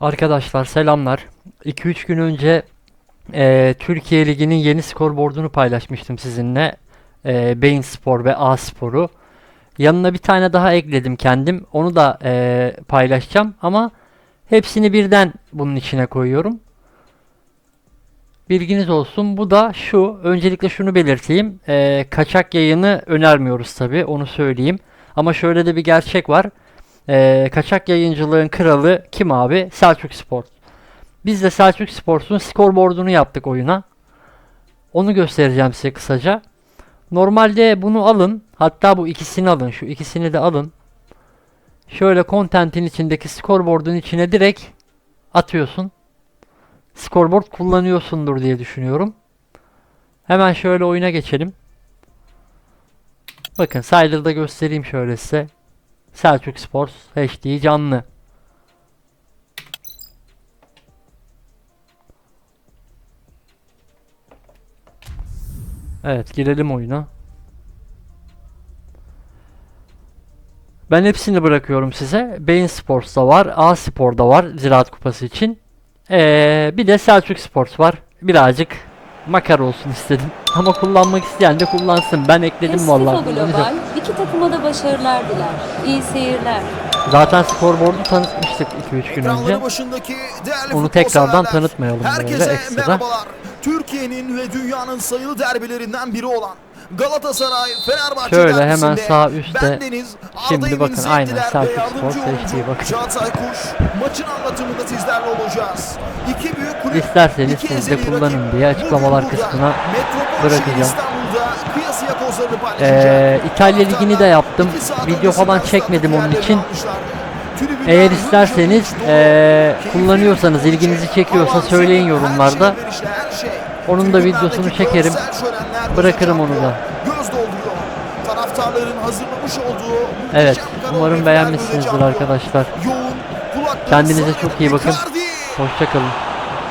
Arkadaşlar selamlar. 2-3 gün önce eee, Türkiye Ligi'nin yeni skorboardunu paylaşmıştım sizinle. Eee Bein Spor ve A Spor'u. Yanına bir tane daha ekledim kendim. Onu da eee, paylaşacağım ama hepsini birden bunun içine koyuyorum. Bilginiz olsun. Bu da şu. Öncelikle şunu belirteyim. Eee, kaçak yayını önermiyoruz tabi. Onu söyleyeyim. Ama şöyle de bir gerçek var. Ee, kaçak yayıncılığın kralı kim abi? Selçuk Spor. Biz de Selçuk Sports'un skorboardunu yaptık oyuna. Onu göstereceğim size kısaca. Normalde bunu alın. Hatta bu ikisini alın. Şu ikisini de alın. Şöyle content'in içindeki scoreboard'un içine direkt atıyorsun. Scoreboard kullanıyorsundur diye düşünüyorum. Hemen şöyle oyuna geçelim. Bakın Siler'da göstereyim şöyle size. Selçuk Sports HD canlı. Evet girelim oyuna. Ben hepsini bırakıyorum size. Bein Sports'ta var. A Spor'da var Ziraat Kupası için. Ee, bir de Selçuk Sports var. Birazcık makar olsun istedim. Ama kullanmak isteyen de kullansın. Ben ekledim Eskifa vallahi. Global iki takıma da başarılar diler. İyi seyirler. Zaten skorboardu tanıtmıştık 2-3 gün önce. Onu tekrardan tanıtmayalım böyle Herkese ekstra. merhabalar. Türkiye'nin ve dünyanın sayılı derbilerinden biri olan Galatasaray Fenerbahçe Şöyle hemen sağ üstte. Bendeniz, Şimdi bakın, aynen, Selçuk Spor seçtiği bakın. Çağatay Kuş maçın anlatımında sizlerle olacağız. İki büyük kulüp, İsterseniz siz de kullanın diye açıklamalar kısmına bırakacağım. Ee, İtalya Ligi'ni de yaptım. Video falan çekmedim onun için. Eğer isterseniz Keyifli, kullanıyorsanız, ilginizi çekiyorsa söyleyin yorumlarda. Onun da videosunu çekerim. Bırakırım onu da. Evet, umarım beğenmişsinizdir arkadaşlar. Kendinize çok iyi bakın. Hoşçakalın.